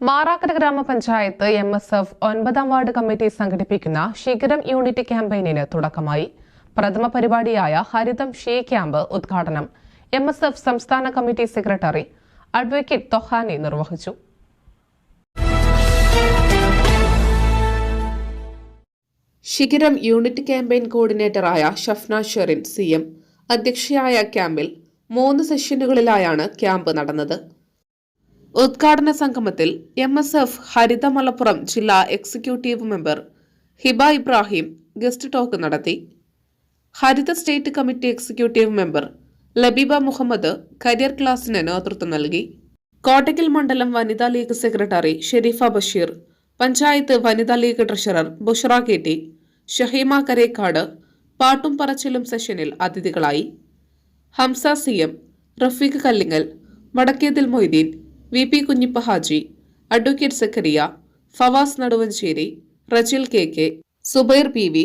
മാറാക്കര ഗ്രാമപഞ്ചായത്ത് M S F ഒൻപതാം ward committee സംഘടിപ്പിക്കുന്ന ശിഖരം യൂണിറ്റ് ക്യാമ്പയിനിന് തുടക്കമായി പ്രഥമ പരിപാടിയായ ഹരിതം ഷീ ക്യാമ്പ് ഉദ്ഘാടനം എം എസ് എഫ് സംസ്ഥാന കമ്മിറ്റി സെക്രട്ടറി അഡ്വക്കേറ്റ് തൊഹാനി നിർവഹിച്ചു. ശിഖരം യൂണിറ്റ് ക്യാമ്പയിൻ കോർഡിനേറ്ററായ ഷഫ്ന ഷെറിൻ സി എം അധ്യക്ഷയായ ക്യാമ്പിൽ മൂന്ന് സെഷനുകളിലായാണ് ക്യാമ്പ് നടന്നത്. ഉദ്ഘാടന സംഗമത്തിൽ M S F Haritha Malappuram ജില്ലാ executive member Hiba Ibrahim guest talk നടത്തി. Haritha state committee executive member Labeeba Muhammad career ക്ലാസിന് നേതൃത്വം നൽകി. കോട്ടയ്ക്കൽ മണ്ഡലം വനിതാ ലീഗ് സെക്രട്ടറി ഷെരീഫ ബഷീർ പഞ്ചായത്ത് വനിതാ league treasurer Bushara K T Shaheema Karekkad പാട്ടും പറച്ചിലും സെഷനിൽ അതിഥികളായി. Hamsa C M Rafeeq Kallingal Vadakkethil Moideen V P Kunhippa Haji advocate Sakkariya Favas Naduvanchery Rajil K K Zubair P V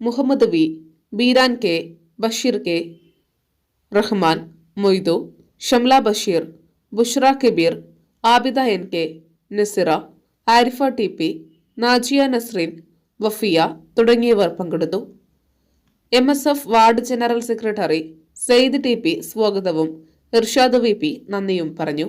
Muhammad V Beeran K Basheer K Rahman Moidu Shamla Basheer Bushra Kabeer Abida N K Nasira Arifa T P Najiya Nasreen Wafiya തുടങ്ങിയവർ പങ്കെടുത്തു. M S F ward general secretary Sayed T P സ്വാഗതവും Irshad V P നന്ദിയും പറഞ്ഞു.